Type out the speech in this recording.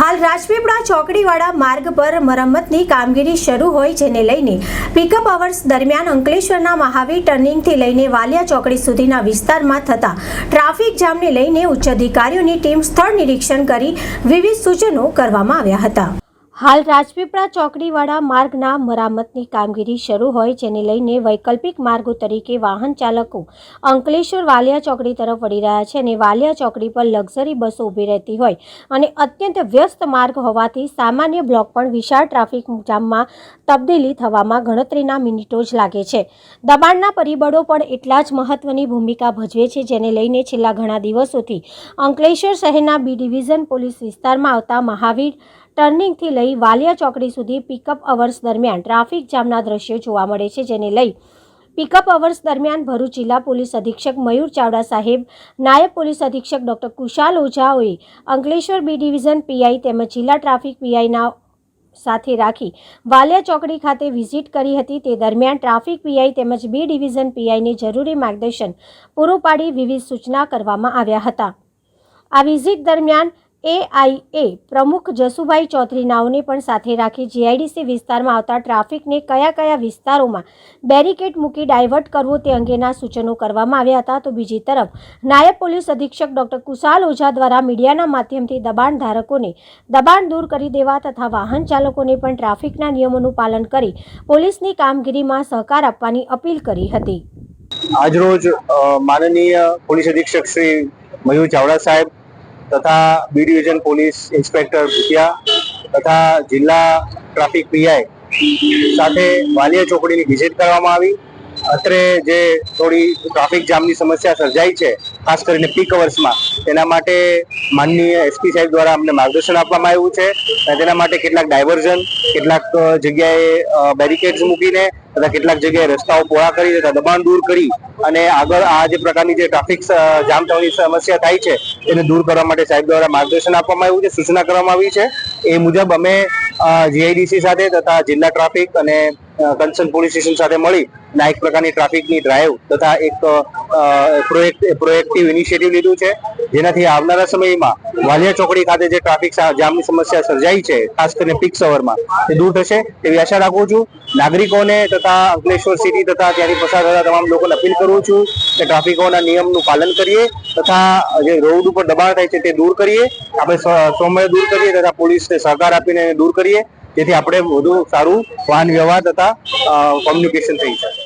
હાલ રાજપીપળા ચોકડીવાળા માર્ગ પર મરમ્મતની કામગીરી શરૂ હોય જેને લઈને પિકઅપ અવર્સ દરમિયાન અંકલેશ્વરના મહાવીર ટર્નિંગથી લઈને વાલિયા ચોકડી સુધીના વિસ્તારમાં થતા ટ્રાફિક જામને લઈને ઉચ્ચ અધિકારીઓની ટીમ સ્થળ નિરીક્ષણ કરી વિવિધ સૂચનો કરવામાં આવ્યા હતા. હાલ રાજપીપળા ચોકડીવાળા માર્ગના મરામતની કામગીરી શરૂ હોય જેને લઈને વૈકલ્પિક માર્ગો તરીકે વાહન ચાલકો અંકલેશ્વર વાલિયા ચોકડી તરફ વળી રહ્યા છે અને વાલિયા ચોકડી પર લક્ઝરી બસો ઊભી રહેતી હોય અને અત્યંત વ્યસ્ત માર્ગ હોવાથી સામાન્ય બ્લોક પણ વિશાળ ટ્રાફિક જામમાં તબદીલી થવામાં ગણતરીના મિનિટો જ લાગે છે. દબાણના પરિબળો પણ એટલા જ મહત્વની ભૂમિકા ભજવે છે જેને લઈને છેલ્લા ઘણા દિવસોથી અંકલેશ્વર શહેરના બી ડિવિઝન પોલીસ વિસ્તારમાં આવતા મહાવીર ટર્નિંગથી લઈ વાલિયા ચોકડી સુધી પિકઅપ અવર્સ દરમિયાન ટ્રાફિક જામના દ્રશ્યો જોવા મળે છે, જેને લઈ પિકઅપ અવર્સ દરમિયાન ભરૂચ જિલ્લા પોલીસ અધિક્ષક મયુર ચાવડા સાહેબ, નાયબ પોલીસ અધિક્ષક ડોક્ટર કુશાલ ઓઝાઓએ અંકલેશ્વર બી ડિવિઝન પીઆઈ તેમજ જિલ્લા ટ્રાફિક પીઆઈના સાથે રાખી વાલિયા ચોકડી ખાતે વિઝિટ કરી હતી. તે દરમિયાન ટ્રાફિક પીઆઈ તેમજ બી ડિવિઝન પીઆઈને જરૂરી માર્ગદર્શન પૂરું પાડી વિવિધ સૂચના કરવામાં આવ્યા હતા. આ વિઝિટ દરમિયાન એઆઈએ પ્રમુખ જસુભાઈ ચૌધરી નાઓને પણ સાથે રાખી જીઆઈડીસી વિસ્તારમાં આવતા ટ્રાફિકને કયા કયા વિસ્તારોમાં બેરિકેડ મૂકી ડાયવર્ટ કરવું તે અંગેના સૂચનો કરવામાં આવ્યા હતા. તો બીજી તરફ, નાયબ પોલીસ અધિક્ષક ડોક્ટર કુશાલ ઓઝા દ્વારા મીડિયાના માધ્યમથી દબાણ ધારકોને દબાણ દૂર કરી દેવા તથા વાહન ચાલકોને પણ ટ્રાફિકના નિયમોનું પાલન કરી પોલીસની કામગીરીમાં સહકાર આપવાની અપીલ કરી હતી. આજરોજ માનનીય પોલીસ અધિક્ષક શ્રી મયુર ચાવડા સાહેબ તથા B division police inspector Bhutiya તથા જિલ્લા ટ્રાફિક પીઆઈ સાથે વાલિયા ચોકડીની વિઝિટ કરવામાં આવી. અત્રે જે થોડી ટ્રાફિક જામની સમસ્યા સર્જાઈ છે, ખાસ કરીને પીક અવર્સમાં, તેના માટે માનનીય એસપી સાહેબ દ્વારા અમને માર્ગદર્શન આપવામાં આવ્યું છે. અને તેના માટે કેટલાક ડાયવર્ઝન, કેટલાક જગ્યાએ બેરિકેડ્સ મૂકીને તથા કેટલાક જગ્યાએ રસ્તાઓ પહોળા કરી તથા દબાણ દૂર કરી અને આગળ આ જે પ્રકારની જે ટ્રાફિક જામ થવાની સમસ્યા થાય છે, એને દૂર કરવા માટે સાહેબ દ્વારા માર્ગદર્શન આપવામાં આવ્યું છે, સૂચના કરવામાં આવી છે. એ મુજબ અમે જીઆઈડીસી સાથે તથા જિલ્લા ટ્રાફિક અને કન્સર્ન પોલીસ સ્ટેશન સાથે મળી અને એક પ્રકારની ટ્રાફિકની ડ્રાઈવ તથા એક પ્રોએક્ટિવ ઇનિશિયેટિવ લીધું છે. જેનાથી આવનારા સમયમાં વાલિયા ચોકડી ખાતે જે ટ્રાફિક જામની સમસ્યા સર્જાઈ છે, ખાસ કરીને પીક સવરમાં, તે દૂર થશે. તેવી આશા રાખું છું નાગરિકોને તથા અંકલેશ્વર સિટી તથા ત્યાંથી પસાર થતા તમામ લોકોને અપીલ કરું છું કે ટ્રાફિકોના નિયમનું પાલન કરીએ તથા જે રોડ ઉપર દબાણ થાય છે તે દૂર કરીએ. આપણે સ- સૌમ્ય દૂર કરીએ તથા પોલીસને સહકાર આપીને દૂર કરીએ. જેથી આપણે વધુ સારું વાહન વ્યવહાર તથા કોમ્યુનિકેશન થઈ શકે.